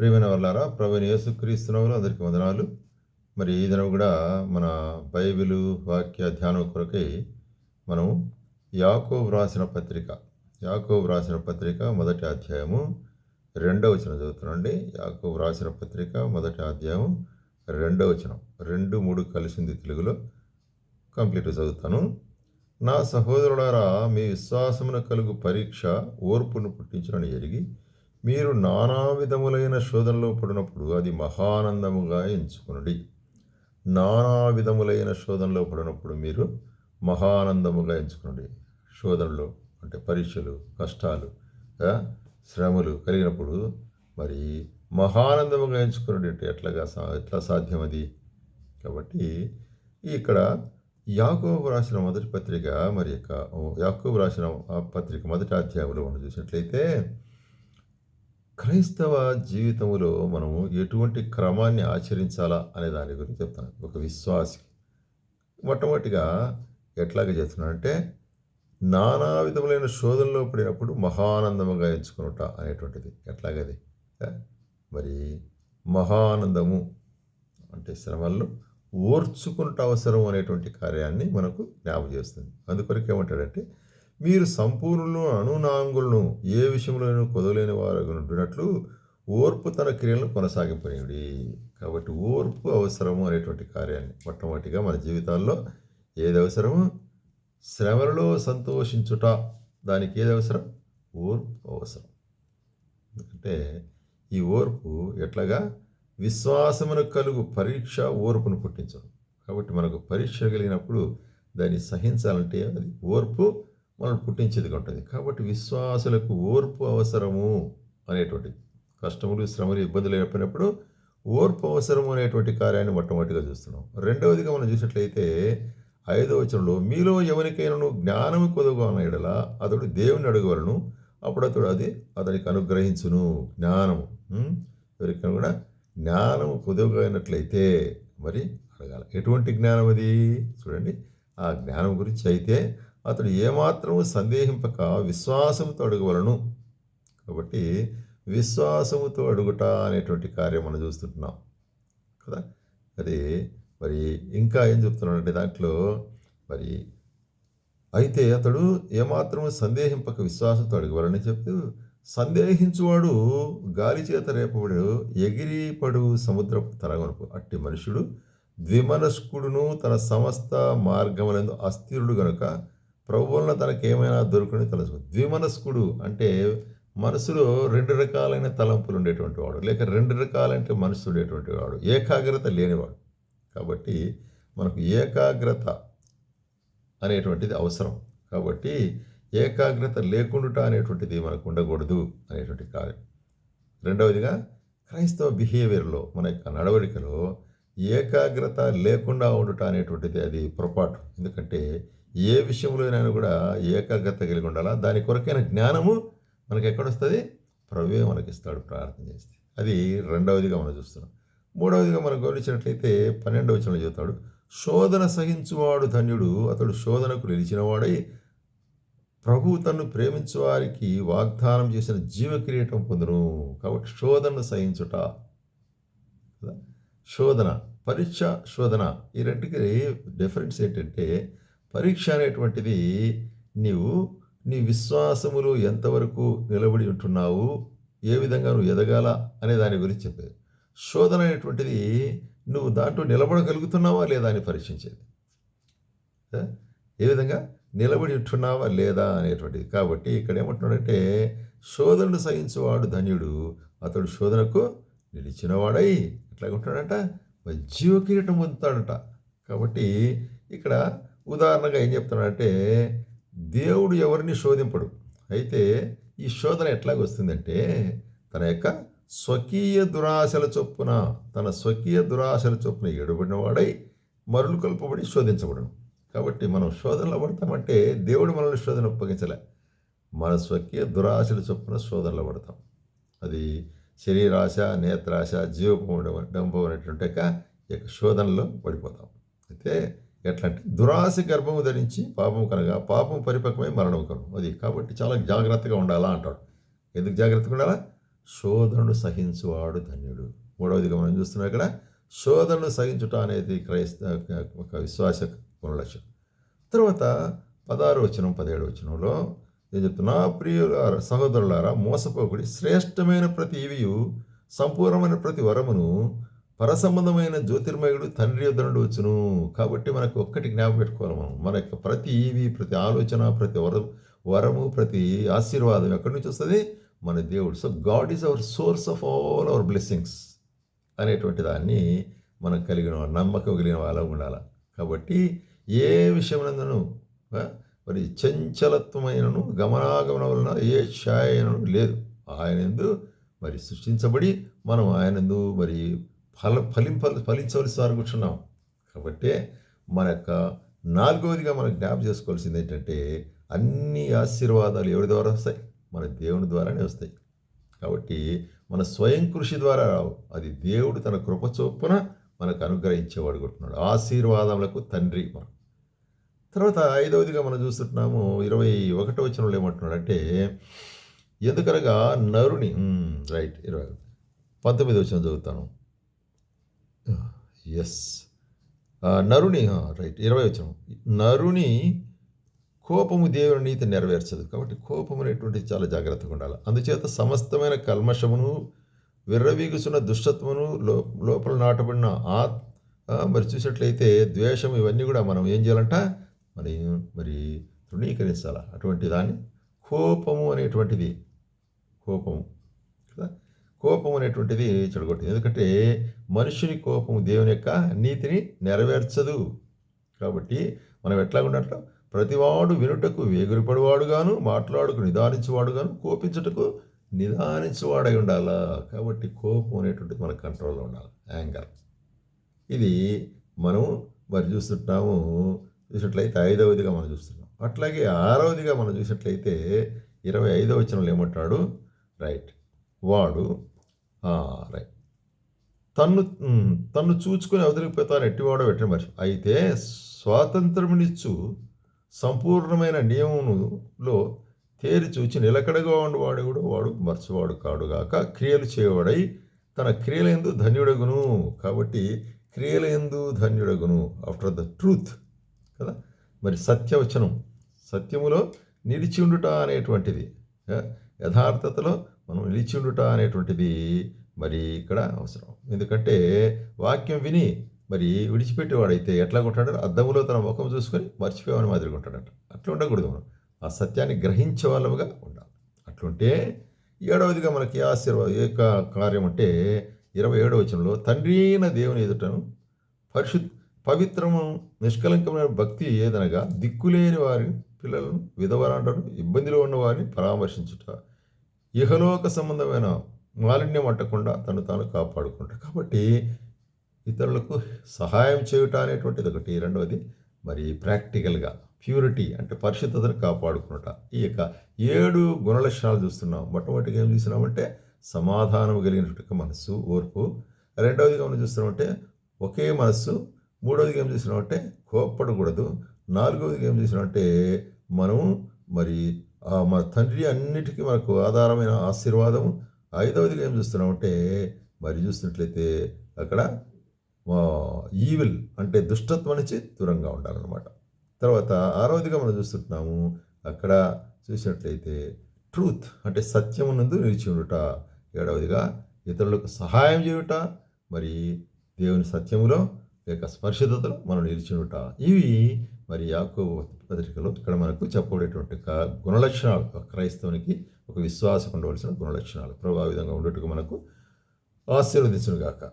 ప్రియమైన వాళ్ళారా ప్రవీణ యేసుక్రీస్తునవులు అందరికీ వందనాలు. మరి ఈ దినం కూడా మన బైబిలు వాక్య ధ్యానం కొరకై మనం యాకోబ్ రాసిన పత్రిక యాకోబ్ రాసిన పత్రిక మొదటి అధ్యాయము రెండవ వచనం చదువుతున్నాండి యాకోబ్ రాసిన పత్రిక మొదటి అధ్యాయం రెండవ వచనం. రెండు మూడు కలిసింది తెలుగులో. కంప్లీట్ చదువుతాను. నా సహోదరులారా మీ విశ్వాసమున కలుగు పరీక్ష ఓర్పును పుట్టించడానికి ఎరిగి మీరు నానా విధములైన శోధనలో పడినప్పుడు అది మహానందముగా ఎంచుకునుడి. నానా విధములైన శోధనలో పడినప్పుడు మీరు మహానందముగా ఎంచుకునండి. శోధనలు అంటే పరీక్షలు కష్టాలు శ్రమలు కలిగినప్పుడు మరి మహానందముగా ఎంచుకున్నది అంటే ఎట్లాగా సా ఎట్లా సాధ్యం అది కాబట్టి ఇక్కడ యాకోబు రాసిన మొదటి పత్రిక మరి యొక్క యాకోబు రాసిన ఆ పత్రిక మొదటి అధ్యాయంలో మనం చూసినట్లయితే క్రైస్తవ జీవితంలో మనము ఎటువంటి క్రమాన్ని ఆచరించాలా అనే దాని గురించి చెప్తాను ఒక విశ్వాసి మొట్టమొదటిగా ఎట్లాగ చెప్తున్నానంటే నానా విధములైన శోధనలో పడినప్పుడు మహానందముగా ఎంచుకునుట అనేటువంటిది. ఎట్లాగది? మరి మహానందము అంటే శ్రమల్లో ఓర్చుకున్నట అవసరం అనేటువంటి కార్యాన్ని మనకు జ్ఞాపం చేస్తుంది. అందుకొరకు ఏమంటాడంటే మీరు సంపూర్ణులను అనునాంగులను ఏ విషయంలోనూ కొదవలేని వారు ఉంటున్నట్లు ఓర్పు తన క్రియలను కొనసాగింపనియుడి. కాబట్టి ఓర్పు అవసరము అనేటువంటి కార్యాన్ని మొట్టమొదటిగా మన జీవితాల్లో ఏది అవసరము? శ్రమలలో సంతోషించుట. దానికి ఏది అవసరం? ఓర్పు అవసరం. ఎందుకంటే ఈ ఓర్పు ఎట్లాగా? విశ్వాసమును కలుగు పరీక్ష ఓర్పును పుట్టించదు కాబట్టి మనకు పరీక్ష కలిగినప్పుడు దాన్ని సహించాలంటే అది ఓర్పు మనం పుట్టించేదిగా ఉంటుంది కాబట్టి విశ్వాసులకు ఓర్పు అవసరము అనేటువంటిది. కష్టములు శ్రమలు ఇబ్బందులు ఏర్పడినప్పుడు ఓర్పు అవసరము అనేటువంటి కార్యాన్ని మొట్టమొదటిగా చూస్తున్నాం. రెండవదిగా మనం చూసినట్లయితే ఐదవ వచనంలో మీలో ఎవరికైనాను జ్ఞానము కొదుగా అన్న ఎడల అతడు దేవుని అడుగువలను అప్పుడు అతడు అది అతనికి అనుగ్రహించును. జ్ఞానము. ఎవరికైనా కూడా జ్ఞానము కొదువుగా అయినట్లయితే మరి అడగాలి. ఎటువంటి జ్ఞానం అది చూడండి. ఆ జ్ఞానం గురించి అయితే అతడు ఏమాత్రము సందేహింపక విశ్వాసంతో అడుగవలను. కాబట్టి విశ్వాసముతో అడుగుట అనేటువంటి కార్యం మనం చూస్తుంటున్నాం. కదా? అది మరి ఇంకా ఏం చెప్తున్నాడంటే దాంట్లో మరి అయితే అతడు ఏమాత్రము సందేహింపక విశ్వాసంతో అడగవలని చెప్తూ సందేహించువాడు గాలి చేత రేపబడు ఎగిరిపడు సముద్రపు తరగనుకు అట్టి మనుషుడు ద్విమనస్కుడును తన సమస్త మార్గములందు అస్థిరుడు గనుక ప్రభువులను తనకేమైనా దొరుకుని తలసు. ద్విమనస్కుడు అంటే మనసులో రెండు రకాలైన తలంపులు ఉండేటువంటి వాడు. లేక రెండు రకాలంటే మనసు ఉండేటువంటి వాడు. ఏకాగ్రత లేనివాడు. కాబట్టి మనకు ఏకాగ్రత అనేటువంటిది అవసరం. కాబట్టి ఏకాగ్రత లేకుండా అనేటువంటిది మనకు ఉండకూడదు అనేటువంటి కార్యం. రెండవదిగా క్రైస్తవ బిహేవియర్లో మన యొక్క నడవడికలో ఏకాగ్రత లేకుండా ఉండుట అనేటువంటిది అది పొరపాటు. ఎందుకంటే ఏ విషయంలోనైనా కూడా ఏకాగ్రత కలిగి ఉండాలా? దాని కొరకైన జ్ఞానము మనకి ఎక్కడొస్తుంది ప్రభువే మనకిస్తాడు ప్రార్థన చేస్తే. అది రెండవదిగా మనం చూస్తున్నాం. మూడవదిగా మనం గమనించినట్లయితే పన్నెండవ వచనంలో చెబుతాడు శోధన సహించువాడు ధన్యుడు అతడు శోధనకు నిలిచినవాడై ప్రభు తన్ను ప్రేమించు వారికి వాగ్దానం చేసిన జీవ కిరీటం పొందును. కాబట్టి శోధనను సహించుట. శోధన పరీక్ష శోధన ఈ రెండుకి డిఫరెన్స్ ఏంటంటే పరీక్ష అనేటువంటిది నీవు నీ విశ్వాసములు ఎంతవరకు నిలబడి ఉంటున్నావు ఏ విధంగా నువ్వు ఎదగాల అనే దాని గురించి చెప్పేది. శోధన అనేటువంటిది నువ్వు దాంట్లో నిలబడగలుగుతున్నావా లేదా అని పరీక్షించేది. ఏ? విధంగా? నిలబడి ఉంటున్నావా లేదా అనేటువంటిది. కాబట్టి ఇక్కడ ఏమంటున్నాడంటే శోధనను సహించువాడు ధన్యుడు అతడు శోధనకు నిలిచినవాడై ఎట్లాగా ఉంటాడంట జీవ కిరీటం పొందుతాడట. కాబట్టి ఇక్కడ ఉదాహరణగా ఏం చెప్తున్నాడంటే దేవుడు ఎవరిని శోధింపడు. అయితే ఈ శోధన ఎట్లాగ వస్తుందంటే తన యొక్క స్వకీయ దురాశల చొప్పున తన స్వకీయ దురాశల చొప్పున ఎడుబడిన వాడై మరులు కలుపబడి శోధించబడను కాబట్టి మనం శోధనలో పడతామంటే దేవుడు మనల్ని శోధన ఒప్పగించలే. మన స్వకీయ దురాశల చొప్పున శోధనలో పడతాం. అది శరీరాశ నేత్రాశ జీవపం అనేటువంటి యొక్క యొక్క శోధనలో పడిపోతాం. అయితే ఎట్లాంటి? దురాశ గర్భము ధరించి పాపం కనుక పాపం పరిపక్వమై మరణం కను అది కాబట్టి చాలా జాగ్రత్తగా ఉండాలా అంటాడు. ఎందుకు జాగ్రత్తగా ఉండాలా? శోధనను సహించువాడు ధన్యుడు. మూడవదిగా మనం చూస్తున్నాం ఇక్కడ. శోధనను సహించుట అనేది క్రైస్త ఒక విశ్వాస గుణలక్షణం. తర్వాత పదహారు వచనం పదిహేడు వచనంలో ఏం చెప్తున్నా? ప్రియులార సహోదరులారా మోసపోకుడి శ్రేష్టమైన ప్రతి ఇవియు సంపూర్ణమైన ప్రతి వరమును పరసంబంధమైన జ్యోతిర్మయుడు తండ్రి యొద్ద నుండి వచ్చును. కాబట్టి మనకు ఒక్కటి జ్ఞాపకం పెట్టుకోవాలి మనం. మన యొక్క ప్రతి ఈవి ప్రతి ఆలోచన ప్రతి వరం వరము ప్రతి ఆశీర్వాదం ఎక్కడి నుంచి వస్తుంది? మన దేవుడు. So god is our source of all our blessings అనేటువంటి దాన్ని మనం కలిగిన నమ్మకం కలిగిన వాళ్ళ ఉండాలి. కాబట్టి ఏ విషయమునందును మరి చంచలత్వమైనను గమనాగమన వలన ఏ ఛాయను లేదు. ఆయన ఎందు మరి సృష్టించబడి మనం ఆయనందు మరి ఫల ఫలింప ఫలించవలసి వారు కూర్చున్నాం. కాబట్టి మన యొక్క నాలుగవదిగా మనం జ్ఞాపం చేసుకోవాల్సింది ఏంటంటే అన్ని ఆశీర్వాదాలు ఎవరి ద్వారా వస్తాయి? మన దేవుని ద్వారానే వస్తాయి. కాబట్టి మన స్వయం కృషి ద్వారా రావు. అది దేవుడు తన కృప చొప్పున మనకు అనుగ్రహించేవాడు కొట్టున్నాడు ఆశీర్వాదములకు తండ్రి మనం. తర్వాత ఐదవదిగా మనం చూస్తున్నాము ఇరవై ఒకటో వచనంలో ఏమంటున్నాడు అంటే ఎందుకనగా నరుని రైట్ ఇరవై పంతొమ్మిది వచ్చిన చదువుతాను. ఎస్ నరుని రైట్ ఇరవై వచ్చిన నరుని కోపము దేవుని నీతి నెరవేర్చదు. కాబట్టి కోపం అనేటువంటిది చాలా జాగ్రత్తగా ఉండాలి. అందుచేత సమస్తమైన కల్మషమును విర్రవీగుచున్న దుష్టత్వమును లో లోపల నాటబడిన ఆత్ ఆ, మరి చూసినట్లయితే ద్వేషం ఇవన్నీ కూడా మనం ఏం చేయాలంట? మరి మరి తృణీకరించాలి? అటువంటి దాన్ని కోపము అనేటువంటిది. కోపము కదా? కోపం అనేటువంటిది చెడగొట్టింది ఎందుకంటే మనుషుని కోపం దేవుని యొక్క నీతిని నెరవేర్చదు. కాబట్టి మనం ఎట్లా ఉన్నట్లు ప్రతివాడు వినుటకు వేగురిపడివాడుగాను మాట్లాడుకు నిదానించేవాడుగాను కోపించుటకు నిదానించేవాడై ఉండాలా? కాబట్టి కోపం అనేటువంటిది మన కంట్రోల్లో ఉండాలి. యాంగర్. ఇది మనం మరి చూస్తుంటాము. చూసినట్లయితే ఐదవదిగా మనం చూస్తున్నాం. అట్లాగే ఆరవదిగా మనం చూసినట్లయితే ఇరవై ఐదవ వచనంలో ఏమంటాడు? రైట్. వాడు రైట్ తన్ను తన్ను చూచుకొని అవతలిపోతాను ఎట్టివాడో వెంటనే మనిషి అయితే స్వాతంత్రమునిచ్చు సంపూర్ణమైన నియమములో తేరి చూచి నిలకడగా ఉండేవాడు కూడా వాడు మర్చివాడు కాడుగాక క్రియలు చేయవాడై తన క్రియలందు ధన్యుడగును. కాబట్టి క్రియలందు ధన్యుడగును ఆఫ్టర్ ద ట్రూత్ కదా? మరి సత్యవచనం సత్యములో నిలిచి ఉండుట అనేటువంటిది యథార్థతలో మనం నిలిచిండుట అనేటువంటిది మరి ఇక్కడ అవసరం. ఎందుకంటే వాక్యం విని మరి విడిచిపెట్టేవాడైతే ఎట్లా ఉంటాడు అద్దములో తన ముఖం చూసుకొని మర్చిపోయామని మాదిరిగా ఉంటాడట. అట్లా ఉండకూడదు మనం. ఆ సత్యాన్ని గ్రహించే వాళ్ళముగా ఉండాలి. అట్లుంటే ఏడవదిగా మనకి ఆశీర్వాద ఏ కార్యం అంటే ఇరవై ఏడవ వచనంలో తండ్రిన దేవుని ఎదుటను పరిశు పవిత్రము నిష్కలంకమైన భక్తి ఏదనగా దిక్కులేని వారి పిల్లలను విధవరాంటను ఇబ్బందిలో ఉన్నవారిని పరామర్శించుట. ఇహలోక సంబంధమైన మాలిన్యం అంటకుండా తను తాను కాపాడుకుంటాడు. కాబట్టి ఇతరులకు సహాయం చేయుట అనేటువంటిది ఒకటి. రెండవది మరి ప్రాక్టికల్గా ప్యూరిటీ అంటే పరిశుద్ధతను కాపాడుకున్నట ఈ యొక్క ఏడు గుణలక్షణాలు చూస్తున్నాం. మొట్టమొదటిగా ఏం చూస్తున్నామంటే సమాధానం కలిగినటువంటి మనస్సు ఓర్పు. రెండవదిగా మనం చూస్తున్నామంటే ఒకే మనస్సు. మూడవదిగా ఏం చూస్తున్నామంటే కోప్పడకూడదు. నాలుగవదిగా ఏం చూసినామంటే మనం మరి మన తండ్రి అన్నిటికీ మనకు ఆధారమైన ఆశీర్వాదము. ఐదవదిగా ఏం చూస్తున్నామంటే మరి చూసినట్లయితే అక్కడ ఈవిల్ అంటే దుష్టత్వం నుంచి దూరంగా ఉండాలన్నమాట. తర్వాత ఆరవదిగా మనం చూస్తుంటున్నాము అక్కడ చూసినట్లయితే ట్రూత్ అంటే సత్యమునందు నిలిచి ఉండుట. ఏడవదిగా ఇతరులకు సహాయం చేయుట మరి దేవుని సత్యములో లేక స్పర్శతలో మనం నిలిచి ఉండుట. ఇవి మరి యాకో పత్రికలో ఇక్కడ మనకు చెప్పబడేటువంటి గుణలక్షణాలు క్రైస్తవునికి ఒక విశ్వాసం ఉండవలసిన గుణలక్షణాలు. ప్రభావితంగా ఉండేట్టుగా మనకు ఆశీర్వదించును గాక